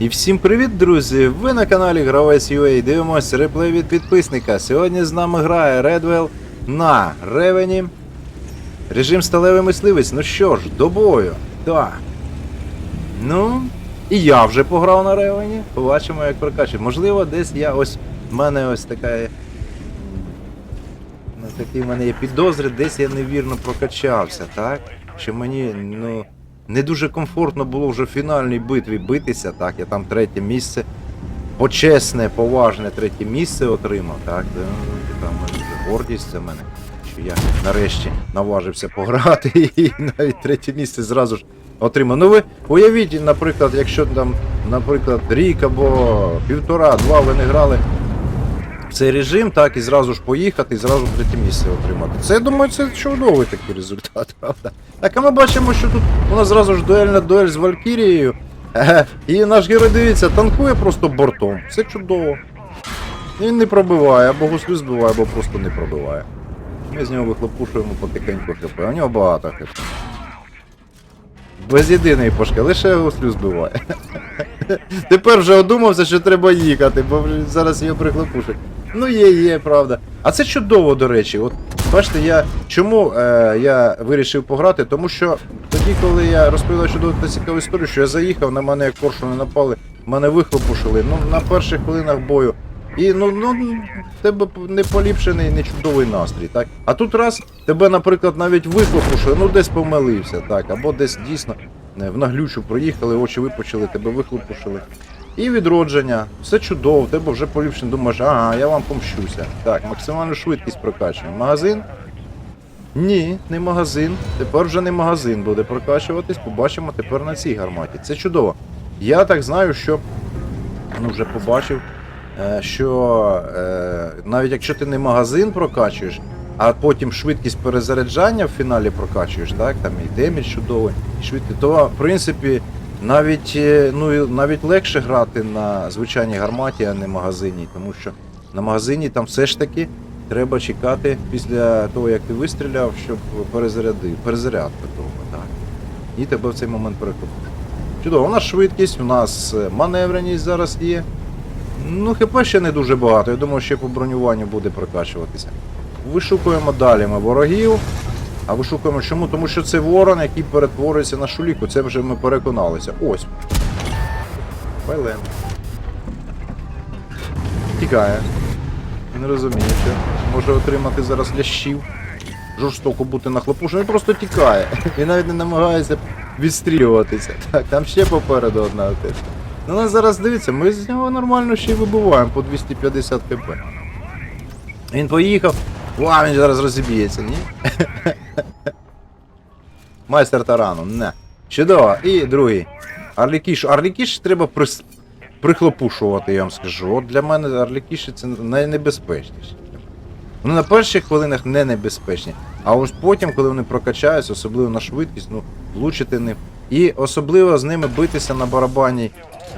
І всім привіт, друзі! Ви на каналі Гравець UA. Дивимося реплей від підписника. Сьогодні з нами грає Редвелл на Ревені. Режим сталевий мисливець. Ну що ж, до бою. Так. Ну, і я вже пограв на Ревені. Побачимо, як прокачує. Можливо, десь я ось. в мене ось така. такі в мене є підозри, десь я невірно прокачався, так? Що мені, ну не дуже комфортно було вже в фінальній битві битися, так, я там третє місце, почесне, поважне третє місце отримав, так, де, ну, в вже гордість це мене, що я нарешті наважився пограти і навіть третє місце зразу ж отримав. Ну ви уявіть, наприклад, якщо там, наприклад, рік або півтора-два ви не грали цей режим, так, і зразу ж поїхати, і зразу третє місце отримати. Це, я думаю, це чудовий такий результат, правда? Так, а ми бачимо, що тут у нас зразу ж дуельна дуель з Валькірією. І наш герой, дивіться, танкує просто бортом. Все чудово. Він не пробиває, або гуслю збиває, або просто не пробиває. Ми з нього вихлопушуємо потихеньку хп. У нього багато хп. Без єдиної пошки, лише гуслю збиває. Тепер вже одумався, що треба їхати, бо зараз його прихлопушать. Ну є, є, правда. А це чудово, до речі. От бачите, я чому е, я вирішив пограти? Тому що тоді, коли я розповідав щодо цікаву історію, що я заїхав, на мене як коршуни напали, мене вихлопушили, ну на перших хвилинах бою. І ну, ну тебе не поліпшений, не чудовий настрій, так? А тут раз тебе, наприклад, навіть вихлопушили, ну десь помилився, так, або десь дійсно е, в наглючу проїхали, очі випучили, тебе вихлопушили. І відродження, все чудово, тебе вже поліпшено, думаєш, ага, я вам помщуся. Так, максимальну швидкість прокачуємо. Магазин? Ні, не магазин. Тепер вже не магазин буде прокачуватись, побачимо тепер на цій гарматі. Це чудово. Я так знаю, що ну вже побачив, е, що е, навіть якщо ти не магазин прокачуєш, а потім швидкість перезаряджання в фіналі прокачуєш, так, там і демідж чудовий, і швидкість, то в принципі навіть, е, ну, навіть легше грати на звичайній гарматі, а не магазині, тому що на магазині там все ж таки треба чекати після того, як ти вистріляв, щоб перезарядив, перезарядка того, так. І тебе в цей момент перехопиш. Чудово, у нас швидкість, у нас е, маневреність зараз є. Ну, хп ще не дуже багато. Я думаю, ще по бронюванню буде прокачуватися. Вишукуємо далі ми ворогів. А вишукуємо чому? Тому що це ворон, який перетворюється на шуліку. Це вже ми переконалися. Ось. Байлем. Тікає. Не розуміє, що може отримати зараз лящів. Жорстоко бути нахлопушеним, він просто тікає. Він навіть не намагається відстрілюватися. Так, там ще попереду одна аптечка. Ну, нас зараз дивіться, ми з нього нормально ще й вибиваємо по 250 кп. Він поїхав. Ва, він зараз розіб'ється, ні? Майстер тарану, не. Чудово. І другий. Арлікіш. Арлікіш треба прис... прихлопушувати, я вам скажу. От для мене арлікіші це найнебезпечніше. Вони на перших хвилинах не небезпечні, а ось потім, коли вони прокачаються, особливо на швидкість, ну, влучити ним. І особливо з ними битися на барабанній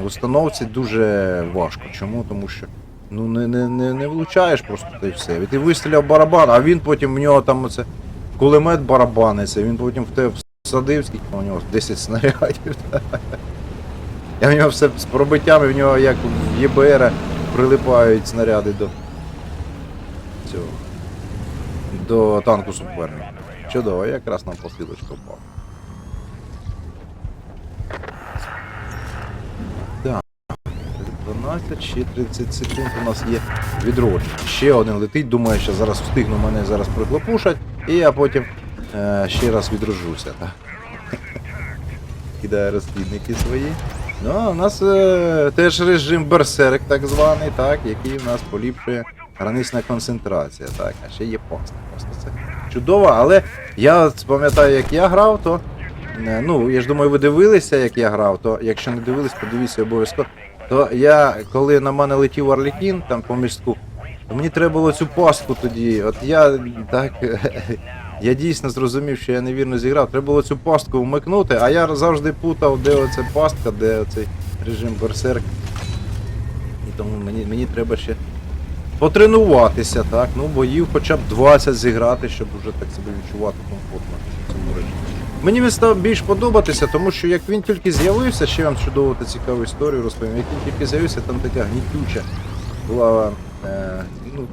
установці дуже важко. Чому? Тому що ну не, не, не, не влучаєш просто та й все. І ти вистріляв барабан, а він потім в нього там оце кулемет барабаниться, він потім в тебе всадив, скільки у нього 10 снарядів. А в нього все з пробиттями, в нього як в ЄБР прилипають снаряди до цього. До танку суперника. Чудово, якраз нам посилочка впала. Так. 12, ще 30 секунд у нас є відродження. Ще один летить, думаю, що зараз встигну мене зараз приклопушать, і я потім ще раз відроджуся. Так. Кидає розслідники свої. Ну, у нас е, теж режим берсерк, так званий, так, який у нас поліпшує гранична концентрація. Так, а ще є паста. Просто це чудово, але я пам'ятаю, як я грав, то. е, Ну, я ж думаю, ви дивилися, як я грав, то якщо не дивились, подивіться обов'язково. То я, коли на мене летів Орлікін там по містку, то мені треба було цю пастку тоді. От я так. Я дійсно зрозумів, що я невірно зіграв. Треба було цю пастку вмикнути, а я завжди путав, де оця пастка, де оцей режим берсерк. І тому мені, мені треба ще потренуватися, так, ну, боїв хоча б 20 зіграти, щоб вже так себе відчувати комфортно в цьому режимі. Мені він став більш подобатися, тому що як він тільки з'явився, ще вам чудову та цікаву історію розповім, як він тільки з'явився, там така гнітюча була е, ну,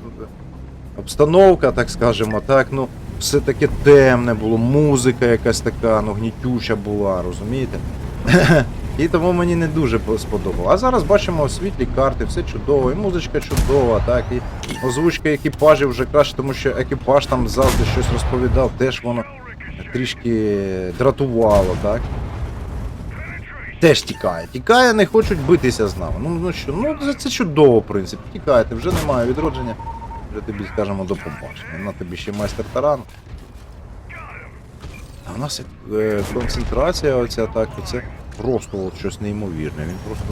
обстановка, так скажемо, так, ну, все таке темне було, музика якась така, ну, гнітюча була, розумієте? І тому мені не дуже сподобало. А зараз бачимо світлі карти, все чудово, і музичка чудова, так, і озвучка екіпажів вже краще, тому що екіпаж там завжди щось розповідав, теж воно трішки дратувало, так. Теж тікає. Тікає, не хочуть битися з нами. Ну, ну що, ну це, чудово, в принципі. Тікаєте, вже немає відродження. Вже тобі скажемо до побачення. На тобі ще майстер таран. А у нас е, концентрація оця так, це просто от щось неймовірне. Він просто,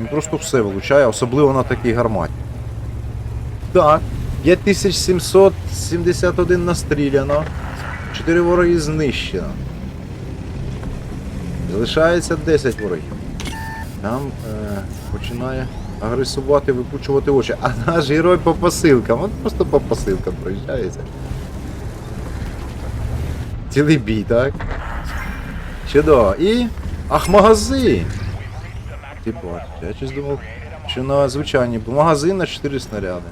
він просто все вилучає, особливо на такій гарматі. Так, 5771 настріляно. 4 вороги знищено. Залишається 10 ворогів. Там е, починає агресувати, випучувати очі. А наш герой по посилкам. От просто по посилкам проїжджається. Цілий бій, так? Чудово. І. Ах, магазин! Ти я щось думав, що на звичайні, бо магазин на 4 снаряди.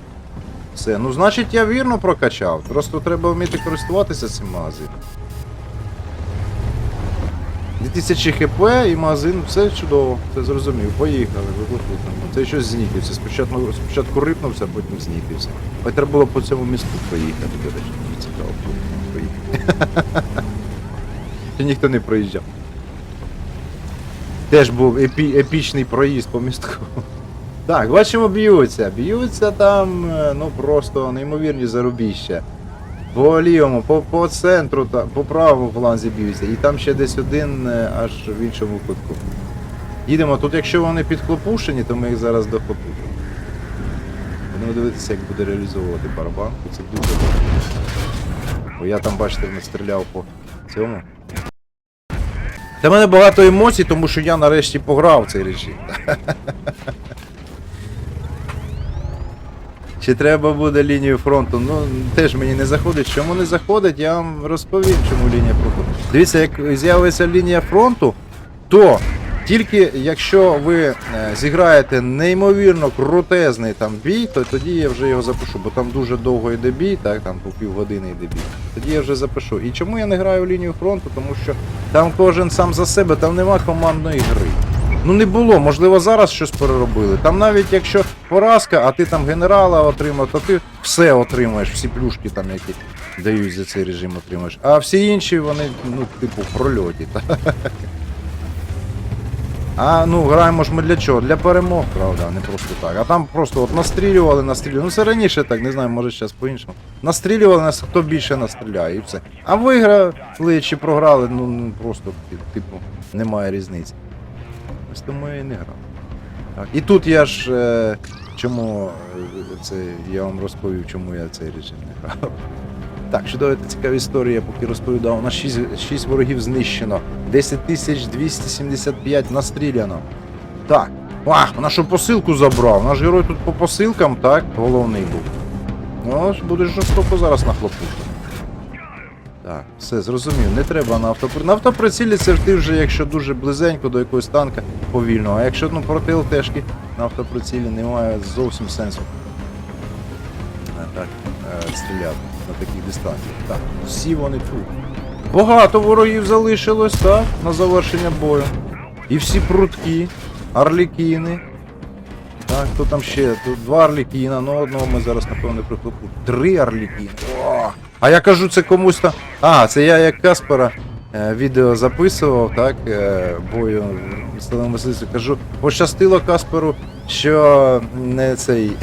Все, ну значить я вірно прокачав. Просто треба вміти користуватися цим магазином. 2000 хп і магазин, все чудово, все зрозумів. Поїхали, викликали. Це щось знітився. Спочатку, спочатку рипнувся, а потім знітився. Ой, треба було по цьому місту проїхати, до речі, цікаво було проїхати. Ще ніхто не проїжджав. Теж був епі, епічний проїзд по містку. Так, бачимо, б'ються. Б'ються там, е, ну просто неймовірні зарубіща. По лівому, по, по центру, та, по правому фланзі б'ються. І там ще десь один е, аж в іншому кутку. Їдемо, тут якщо вони підхлопушені, то ми їх зараз дохлопушимо. Будемо дивитися, як буде реалізовувати барабан. Це дуже добре. Бо я там, бачите, настріляв по цьому. В мене багато емоцій, тому що я нарешті пограв цей режим. Чи треба буде лінію фронту? Ну, теж мені не заходить. Чому не заходить, я вам розповім, чому лінія фронту. Дивіться, як з'явиться лінія фронту, то тільки якщо ви е, зіграєте неймовірно крутезний там бій, то тоді я вже його запишу, бо там дуже довго йде бій, так, там по півгодини йде бій. Тоді я вже запишу. І чому я не граю лінію фронту? Тому що там кожен сам за себе, там нема командної гри. Ну не було, можливо, зараз щось переробили. Там навіть якщо поразка, а ти там генерала отримав, то ти все отримаєш, всі плюшки там, які дають за цей режим отримаєш. А всі інші вони, ну, типу, в прольоті. А ну граємо ж ми для чого? Для перемог, правда, не просто так. А там просто от настрілювали, настрілювали. Ну це раніше так, не знаю, може зараз по-іншому. Настрілювали нас, хто більше настріляє, і все. А виграли чи програли, ну, ну просто, типу, немає різниці. Ось тому я і не грав. Так. І тут я ж. Е, чому е, це я вам розповів, чому я цей режим не грав. Так, чудова та цікава історія, поки розповідав. У нас 6, 6 ворогів знищено, 10275 настріляно. Так. Ах, нашу посилку забрав. Наш герой тут по посилкам, так, головний був. Ну, будеш жорстоко зараз нахлопушити. Так, все, зрозумів, не треба на автоприцілі. На автоприцілі це ти вже, якщо дуже близенько до якогось танка повільно. А якщо ну, проти ЛТшки на автоприцілі немає зовсім сенсу. А, так, е, стріляти на таких дистанціях. Так, всі вони тут. Багато ворогів залишилось, так, на завершення бою. І всі прутки, арлікіни. Так, хто там ще? Тут два Арлікіна, ну одного ми зараз, напевно, прихлопу. Три Арлікіни. О! А я кажу, це комусь там. А, це я як Каспера е, відео записував, так, е, бою в сталому мисливстві. Кажу, пощастило Касперу, що не цей.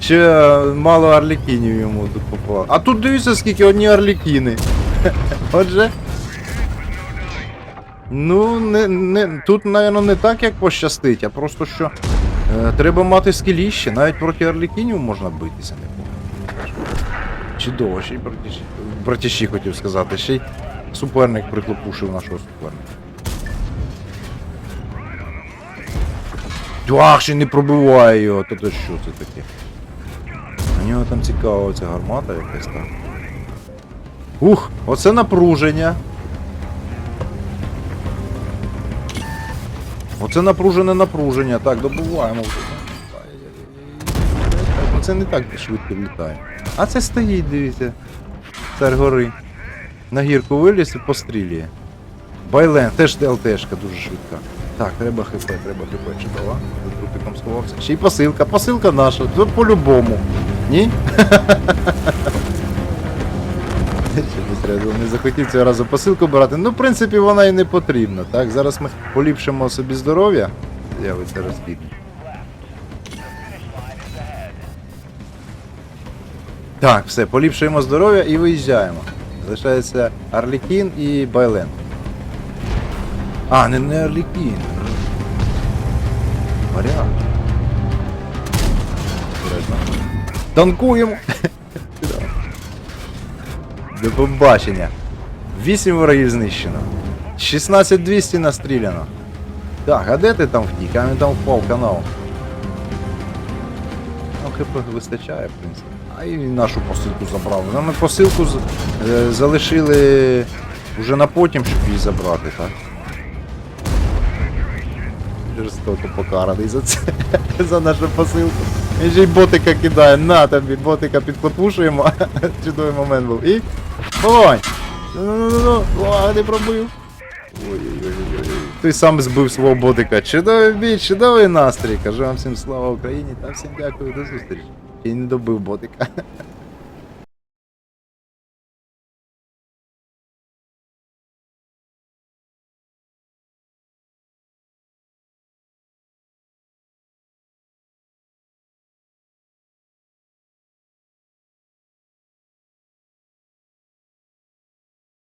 Що мало Арлікінів йому попало. А тут дивіться, скільки одні Арлікіни. Отже. Ну, не, не, тут, напевно, не так, як пощастить, а просто що е, треба мати скіліще, навіть проти Арлікінів можна битися, не помню. Чудово, ще й братіші, братіші хотів сказати, ще й суперник приклопушив нашого суперника. Ах, ще не пробиває його, то то що це таке? У нього там цікава ця гармата якась там. Ух, оце напруження. Оце напружене напруження. Так, добуваємо. Це не так швидко літає. А це стоїть, дивіться. Цар гори. На гірку виліз і пострілює. Байлен, теж ЛТшка дуже швидка. Так, треба хп, треба хп, чудова. За трупиком сховався. Ще й посилка, посилка наша, то по-любому. Ні? Не захотів цього разу посилку брати. Ну, в принципі, вона і не потрібна. Так, зараз ми поліпшимо собі здоров'я. З'явиться розхідник. Так, все, поліпшуємо здоров'я і виїжджаємо. Залишається Арлікін і Байлен. А, не, не Арлікін. Варіант. Танкуємо! До побачення. 8 ворогів знищено. 16200 настріляно. Так, а де ти там втік? А він там впав канал. Ну, хп вистачає, в принципі. А і нашу посилку забрали. Ну, посилку е, залишили вже на потім, щоб її забрати, так? Жорстоко покараний за це. за нашу посилку. Він же й ботика кидає. На тобі, ботика підклепушуємо. Чудовий момент був. І. Вогонь! Ну-ну-ну-ну, не пробив. Ой-ой-ой. Ти сам збив свого ботика. Чудовий бій, чудовий настрій. Кажу вам всім слава Україні та всім дякую до зустрічі. І не добив ботика.